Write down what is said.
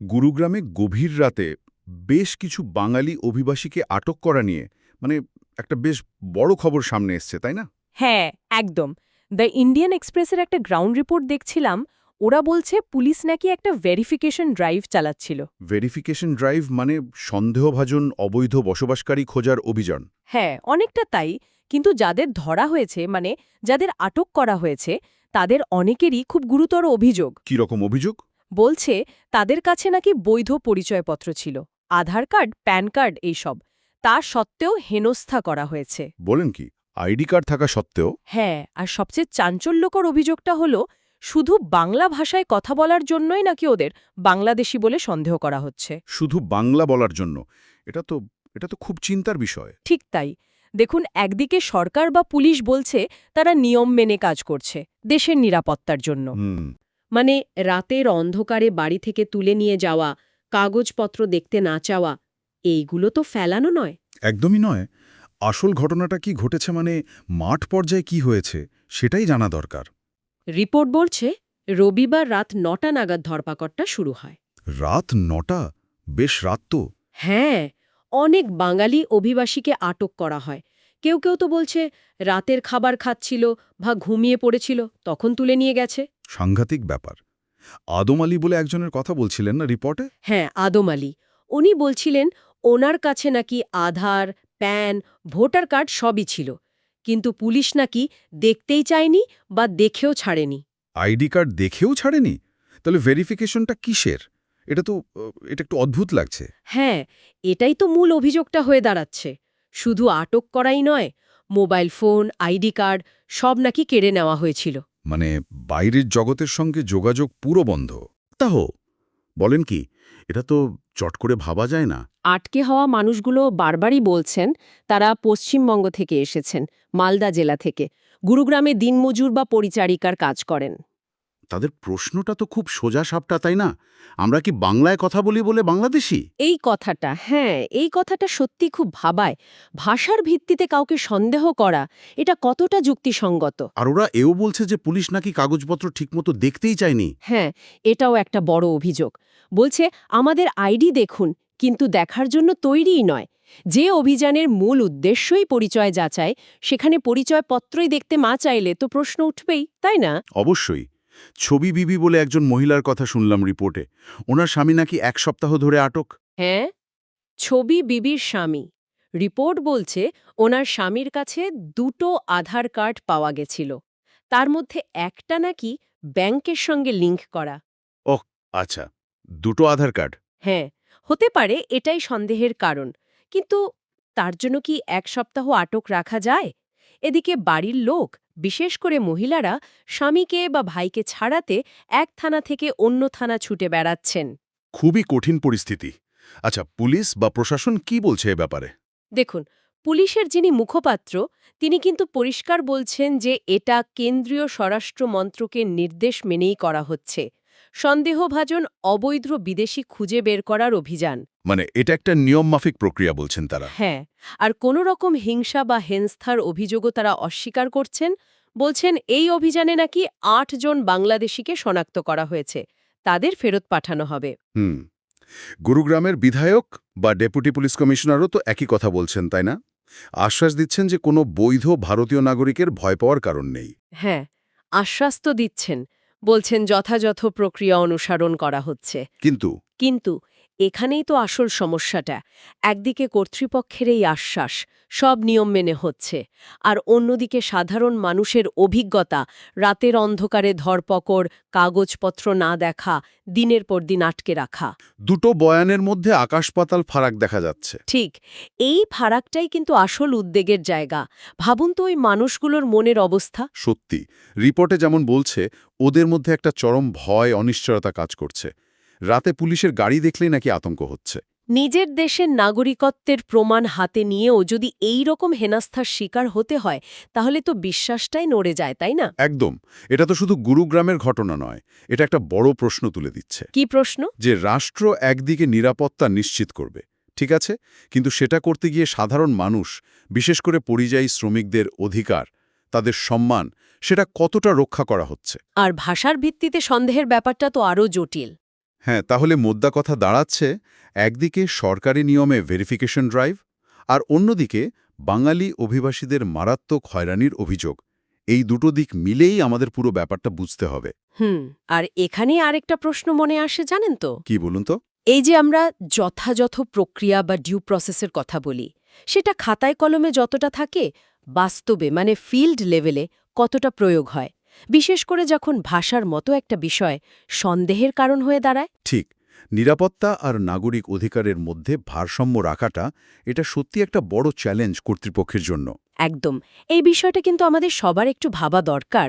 গুরুগ্রামে গভীর রাতে বেশ কিছু বাঙালি অভিবাসীকে আটক করা নিয়ে মানে একটা বেশ বড় খবর সামনে এসছে তাই না? হ্যাঁ একদম। দ্য ইন্ডিয়ান এক্সপ্রেসের একটা গ্রাউন্ড রিপোর্ট দেখছিলাম ওরা বলছে পুলিশ নাকি একটা ভেরিফিকেশন ড্রাইভ চালাচ্ছিল। ভেরিফিকেশন ড্রাইভ মানে সন্দেহভাজন অবৈধ বসবাসকারী খোঁজার অভিযান। হ্যাঁ অনেকটা তাই। কিন্তু যাদের ধরা হয়েছে মানে যাদের আটক করা হয়েছে তাদের অনেকেরই খুব গুরুতর অভিযোগ। কি রকম অভিযোগ? বলছে তাদের কাছে নাকি বৈধ পরিচয়পত্র ছিল। আধার কার্ড প্যান কার্ড এইসব। তা সত্ত্বেও হেনস্থা করা হয়েছে। বলেন কি আইডি কার্ড থাকা সত্ত্বেও? হ্যাঁ আর সবচেয়ে চাঞ্চল্যকর অভিযোগটা হলো শুধু বাংলা ভাষায় কথা বলার জন্যই নাকি ওদের বাংলাদেশি বলে সন্দেহ করা হচ্ছে। শুধু বাংলা বলার জন্য? এটা তো এটা তো খুব চিন্তার বিষয়। ঠিক তাই। দেখুন একদিকে সরকার বা পুলিশ বলছে তারা নিয়ম মেনে কাজ করছে দেশের নিরাপত্তার জন্য। মানে রাতের অন্ধকারে বাড়ি থেকে তুলে নিয়ে যাওয়া কাগজপত্র দেখতে না চাওয়া এইগুলো তো ফেলানো নয়। একদমই নয়। আসল ঘটনাটা কি ঘটেছে মানে মাঠ পর্যায়ে কি হয়েছে সেটাই জানা দরকার। রিপোর্ট বলছে রবিবার রাত নটা নাগাদ ধরপাকড়টা শুরু হয়। রাত নটা? বেশ রাত তো। হ্যাঁ অনেক বাঙালি অভিবাসীকে আটক করা হয়। কেউ কেউ তো বলছে রাতের খাবার খাচ্ছিল বা ঘুমিয়ে পড়েছিল তখন তুলে নিয়ে গেছে। সাংঘাতিক ব্যাপার। আদম আলী বলে একজনের কথা বলছিলেন না রিপোর্টে? হ্যাঁ আদম আলী। উনি বলছিলেন ওনার কাছে নাকি আধার প্যান ভোটার কার্ড সবই ছিল। কিন্তু পুলিশ নাকি দেখতেই চায়নি বা দেখেও ছাড়েনি। আইডি কার্ড দেখেও ছাড়েনি? তাহলে ভেরিফিকেশনটা কিসের? এটা তো এটা একটু অদ্ভুত লাগছে। হ্যাঁ এটাই তো মূল অভিযোগটা হয়ে দাঁড়াচ্ছে। শুধু আটক করাই নয় মোবাইল ফোন আইডি কার্ড সব নাকি কেড়ে নেওয়া হয়েছিল। মানে বাইরের জগতের সঙ্গে যোগাযোগ পুরো বন্ধ। তাহ বলেন কি, এটা তো চট করে ভাবা যায় না। আটকে হওয়া মানুষগুলো বারবারই বলছেন, তারা পশ্চিমবঙ্গ থেকে এসেছেন, মালদা জেলা থেকে। গুরুগ্রামে দিনমজুর বা পরিচারিকার কাজ করেন। তাদের প্রশ্নটা তো খুব সোজা সাপটা তাই না? আমরা কি বাংলায় কথা বলি বলে বাংলাদেশি? এই কথাটা হ্যাঁ এই কথাটা সত্যি খুব ভাবায়। ভাষার ভিত্তিতে কাউকে সন্দেহ করা এটা কতটা যুক্তিসঙ্গত? আর ওরা এও বলছে যে পুলিশ নাকি কাগজপত্র ঠিকমতো দেখতেই চায়নি। হ্যাঁ এটাও একটা বড় অভিযোগ। বলছে আমাদের আইডি দেখুন কিন্তু দেখার জন্য তৈরিই নয়। যে অভিযানের মূল উদ্দেশ্যই পরিচয় যাচাই সেখানে পরিচয়পত্রই দেখতে মা চাইলে তো প্রশ্ন উঠবেই তাই না? অবশ্যই। ছবি বিবি বলে একজন মহিলার কথা শুনলাম রিপোর্টে। ওনার স্বামী নাকি এক সপ্তাহ ধরে আটক। হ্যাঁ? ছবি বিবির স্বামী। রিপোর্ট বলছে ওনার স্বামীর কাছে দুটো আধার কার্ড পাওয়া গেছিল। তার মধ্যে একটা নাকি ব্যাংকের সঙ্গে লিংক করা। ও আচ্ছা। দুটো আধার কার্ড। হ্যাঁ হতে পারে এটাই সন্দেহের কারণ। কিন্তু তার জন্য কি এক সপ্তাহ আটক রাখা যায়? এদিকে বাড়ির লোক বিশেষ করে মহিলারা স্বামীকে বা ভাইকে ছাড়াতে এক থানা থেকে অন্য থানা ছুটে বেড়াচ্ছেন। খুবই কঠিন পরিস্থিতি। আচ্ছা পুলিশ বা প্রশাসন কি বলছে এ ব্যাপারে? দেখুন পুলিশের যিনি মুখপাত্র তিনি কিন্তু পরিষ্কার বলছেন যে এটা কেন্দ্রীয় স্বরাষ্ট্র মন্ত্রকের নির্দেশ মেনেই করা হচ্ছে। সন্দেহভাজন অবৈধ বিদেশি খুঁজে বের করার অভিযান। মানে এটা একটা নিয়মমাফিক প্রক্রিয়া বলছেন তারা। হ্যাঁ আর কোনো রকম হিংসা বা হেনস্থার অভিযোগও তারা অস্বীকার করছেন। বলছেন এই অভিযানে নাকি আট জন বাংলাদেশিকে শনাক্ত করা হয়েছে তাদের ফেরত পাঠানো হবে। হুম গুরুগ্রামের বিধায়ক বা ডেপুটি পুলিশ কমিশনারও তো একই কথা বলছেন তাই না? আশ্বাস দিচ্ছেন যে কোনো বৈধ ভারতীয় নাগরিকের ভয় পাওয়ার কারণ নেই। হ্যাঁ আশ্বাস তো দিচ্ছেন বলছেন যথাযথ প্রক্রিয়া অনুসরণ করা হচ্ছে। কিন্তু কিন্তু এখানেই তো আসল সমস্যাটা। একদিকে কর্তৃপক্ষের এই আশ্বাস সব নিয়ম মেনে হচ্ছে। আর অন্যদিকে সাধারণ মানুষের অভিজ্ঞতা রাতের অন্ধকারে ধরপকড় কাগজপত্র না দেখা দিনের পর দিন আটকে রাখা। দুটো বয়ানের মধ্যে আকাশপাতাল ফারাক দেখা যাচ্ছে। ঠিক এই ফারাকটাই কিন্তু আসল উদ্বেগের জায়গা। ভাবুন তো ওই মানুষগুলোর মনের অবস্থা। সত্যি রিপোর্টে যেমন বলছে ওদের মধ্যে একটা চরম ভয় অনিশ্চয়তা কাজ করছে। রাতে পুলিশের গাড়ি দেখলেই নাকি আতঙ্ক হচ্ছে। নিজের দেশের নাগরিকত্বের প্রমাণ হাতে নিয়েও যদি এই রকম হেনাস্থার শিকার হতে হয় তাহলে তো বিশ্বাসটাই নড়ে যায় তাই না? একদম। এটা তো শুধু গুরুগ্রামের ঘটনা নয় এটা একটা বড় প্রশ্ন তুলে দিচ্ছে। কি প্রশ্ন? যে রাষ্ট্র একদিকে নিরাপত্তা নিশ্চিত করবে ঠিক আছে? কিন্তু সেটা করতে গিয়ে সাধারণ মানুষ বিশেষ করে পরিযায়ী শ্রমিকদের অধিকার তাদের সম্মান সেটা কতটা রক্ষা করা হচ্ছে? আর ভাষার ভিত্তিতে সন্দেহের ব্যাপারটা তো আরও জটিল। হ্যাঁ তাহলে মোদ্দা কথা দাঁড়াচ্ছে একদিকে সরকারি নিয়মে ভেরিফিকেশন ড্রাইভ আর অন্যদিকে বাঙালি অভিবাসীদের মারাত্মক হয়রানির অভিযোগ। এই দুটো দিক মিলেই আমাদের পুরো ব্যাপারটা বুঝতে হবে। হুম আর এখানেই আরেকটা প্রশ্ন মনে আসে জানেন তো? কি বলুন তো? এই যে আমরা যথাযথ প্রক্রিয়া বা ডিউ প্রসেসের কথা বলি সেটা খাতায় কলমে যতটা থাকে বাস্তবে মানে ফিল্ড লেভেলে কতটা প্রয়োগ হয়? বিশেষ করে যখন ভাষার মতো একটা বিষয় সন্দেহের কারণ হয়ে দাঁড়ায়। ঠিক নিরাপত্তা আর নাগরিক অধিকারের মধ্যে ভারসাম্য রাখাটা এটা সত্যি একটা বড় চ্যালেঞ্জ কর্তৃপক্ষের জন্য। একদম এই বিষয়টা কিন্তু আমাদের সবার একটু ভাবা দরকার।